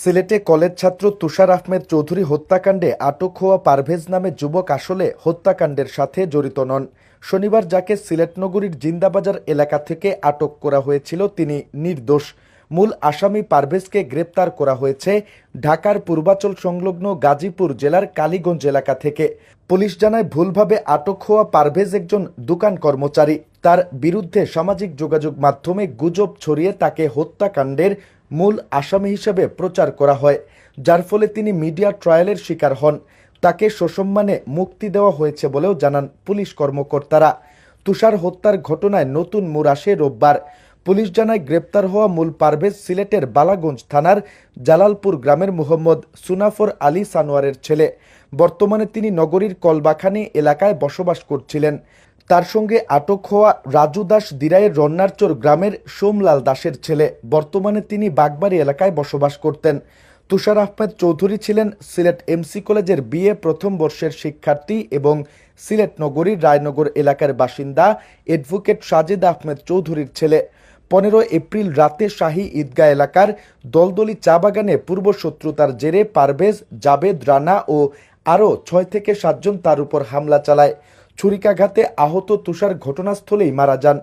সিলেটে কলেজ ছাত্র তুষার আহমেদ চৌধুরী হত্যাকাণ্ডে আটক হওয়া পারভেজ নামে যুবক আসলে হত্যাকাণ্ডের সাথে জড়িত নন। শনিবার যাকে সিলেট নগরীর জিন্দাবাজার এলাকা থেকে আটক করা হয়েছিল তিনি নির্দোষ। মূল আসামি পারভেজকে গ্রেপ্তার করা হয়েছে ঢাকার পূর্বাচল সংলগ্ন গাজীপুর জেলার কালীগঞ্জ এলাকা থেকে। পুলিশ জানায়, ভুলভাবে আটক হওয়া পারভেজ একজন দোকান কর্মচারী। তার বিরুদ্ধে সামাজিক যোগাযোগ মাধ্যমে গুজব ছড়িয়ে তাকে হত্যাকাণ্ডের মূল আসামি হিসেবে প্রচার করা হয়, যার ফলে তিনি মিডিয়া ট্রায়ালের শিকার হন। তাকে সসম্মানে মুক্তি দেওয়া হয়েছে বলেও জানান পুলিশ কর্মকর্তারা। তুষার হত্যার ঘটনায় নতুন মোড় আসে রোববার। পুলিশ জানায় গ্রেপ্তার হওয়া মূল পারভেজ সিলেটের বালাগঞ্জ থানার জালালপুর গ্রামের মোহাম্মদ সুনাফর আলী সানোয়ারের ছেলে। বর্তমানে তিনি নগরীর কলবাখানি এলাকায় বসবাস করছিলেন। তার সঙ্গে আটক হওয়া রাজু দাস দিরাইয়ের রন্নারচর গ্রামের সোমলাল দাসের ছেলে। বর্তমানে তিনি বাগবাড়ি এলাকায় বসবাস করতেন। তুষার আহমেদ চৌধুরী ছিলেন সিলেট এমসি কলেজের বিএ প্রথম বর্ষের শিক্ষার্থী এবং সিলেট নগরীর রায়নগর এলাকার বাসিন্দা অ্যাডভোকেট সাজেদ আহমেদ চৌধুরীর ছেলে। পনেরো এপ্রিল রাতে শাহী ঈদগাহ এলাকার দলদলি চা বাগানে পূর্বশত্রুতার জেরে পারভেজ, জাবেদ রানা ও আরও ছয় থেকে সাতজন তার উপর হামলা চালায়। ছুরিকাঘাতে আহত তুষার ঘটনাস্থলেই মারা যান।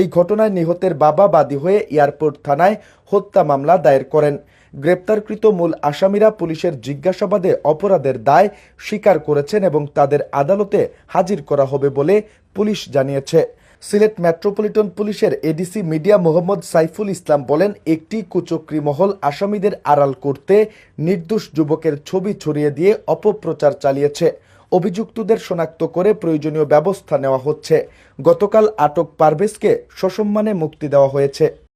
এই ঘটনায় নিহতের বাবা বাদী হয়ে এয়ারপোর্ট থানায় হত্যা মামলা দায়ের করেন। গ্রেপ্তারকৃত মূল আসামিরা পুলিশের জিজ্ঞাসাবাদে অপরাধের দায় স্বীকার করেছেন এবং তাদের আদালতে হাজির করা হবে বলে পুলিশ জানিয়েছে। সিলেট মেট্রোপলিটন পুলিশের এডিসি মিডিয়া মোহাম্মদ সাইফুল ইসলাম বলেন, একটি কুচক্রী মহল আসামিদের আড়াল করতে নির্দোষ যুবকের ছবি ছড়িয়ে দিয়ে অপপ্রচার চালিয়েছে। অভিযুক্তদের শনাক্ত করে প্রয়োজনীয় ব্যবস্থা নেওয়া হচ্ছে। গতকাল আটক পারভেজকে সসম্মানে মুক্তি দেওয়া হয়েছে।